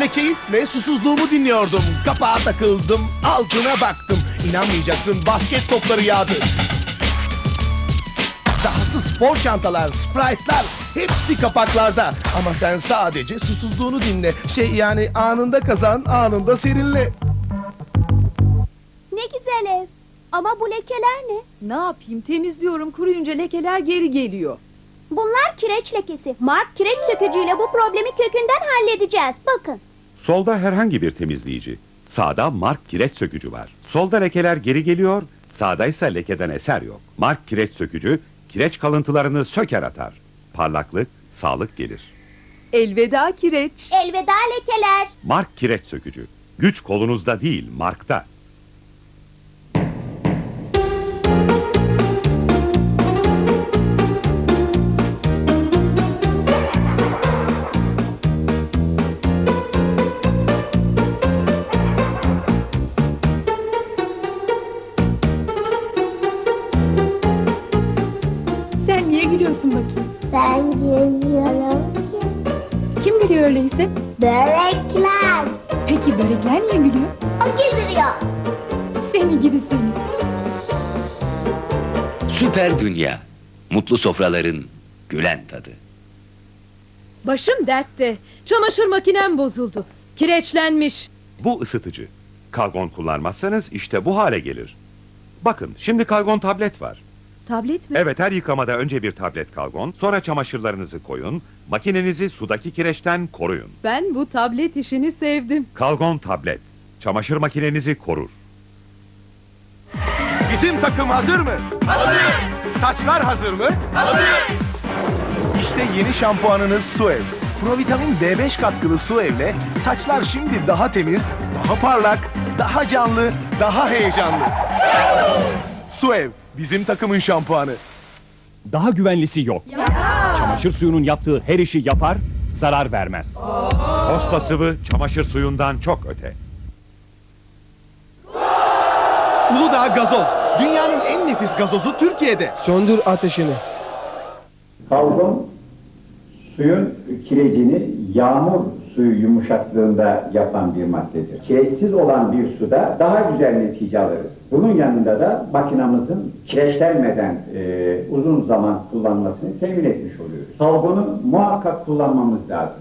Öyle keyifle susuzluğumu dinliyordum. Kapağa takıldım, altına baktım. İnanmayacaksın basket topları yağdı. Dahası spor çantalar, sprite'lar hepsi kapaklarda. Ama sen sadece susuzluğunu dinle. Şey yani anında kazan, anında serinle. Ne güzel ev. Ama bu lekeler ne? Ne yapayım temizliyorum kuruyunca lekeler geri geliyor. Bunlar kireç lekesi. Mark kireç sökücüyle bu problemi kökünden halledeceğiz. Bakın. Solda herhangi bir temizleyici. Sağda Mark kireç sökücü var. Solda lekeler geri geliyor, sağda ise lekeden eser yok. Mark kireç sökücü, kireç kalıntılarını söker atar. Parlaklık, sağlık gelir. Elveda kireç. Elveda lekeler. Mark kireç sökücü. Güç kolunuzda değil, Mark'ta. Gülüyorsun bakayım? Ben gülüyorum ki Kim gülüyor öyleyse? börekler. Peki börekler niye gülüyor? O güldürüyor. Seni gidi seni. Süper Dünya. Mutlu sofraların gülen tadı. Başım dertte. Çamaşır makinem bozuldu. Kireçlenmiş. Bu ısıtıcı. Kalgon kullanmazsanız işte bu hale gelir. Bakın, şimdi kalgon tablet var. Tablet mi? Evet, her yıkamada önce bir tablet kalgon, sonra çamaşırlarınızı koyun, makinenizi sudaki kireçten koruyun. Ben bu tablet işini sevdim. Kalgon tablet, çamaşır makinenizi korur. Bizim takım hazır mı? Hazır. Saçlar hazır mı? Hazır. İşte yeni şampuanınız Suev. Provitamin B5 katkılı Suev'le saçlar şimdi daha temiz, daha parlak, daha canlı, daha heyecanlı. Suev, bizim takımın şampuanı. Daha güvenlisi yok. Çamaşır suyunun yaptığı her işi yapar, zarar vermez. Posta sıvı çamaşır suyundan çok öte. Uludağ Gazoz. Dünyanın en nefis gazozu Türkiye'de. Söndür ateşini. Kalgon suyun kirecini yağmur suyu yumuşaklığında yapan bir maddedir. Kireçsiz olan bir suda daha güzel netice alırız. Bunun yanında da makinamızın kireçlenmeden e, uzun zaman kullanmasını temin etmiş oluyoruz. Salgonu muhakkak kullanmamız lazım.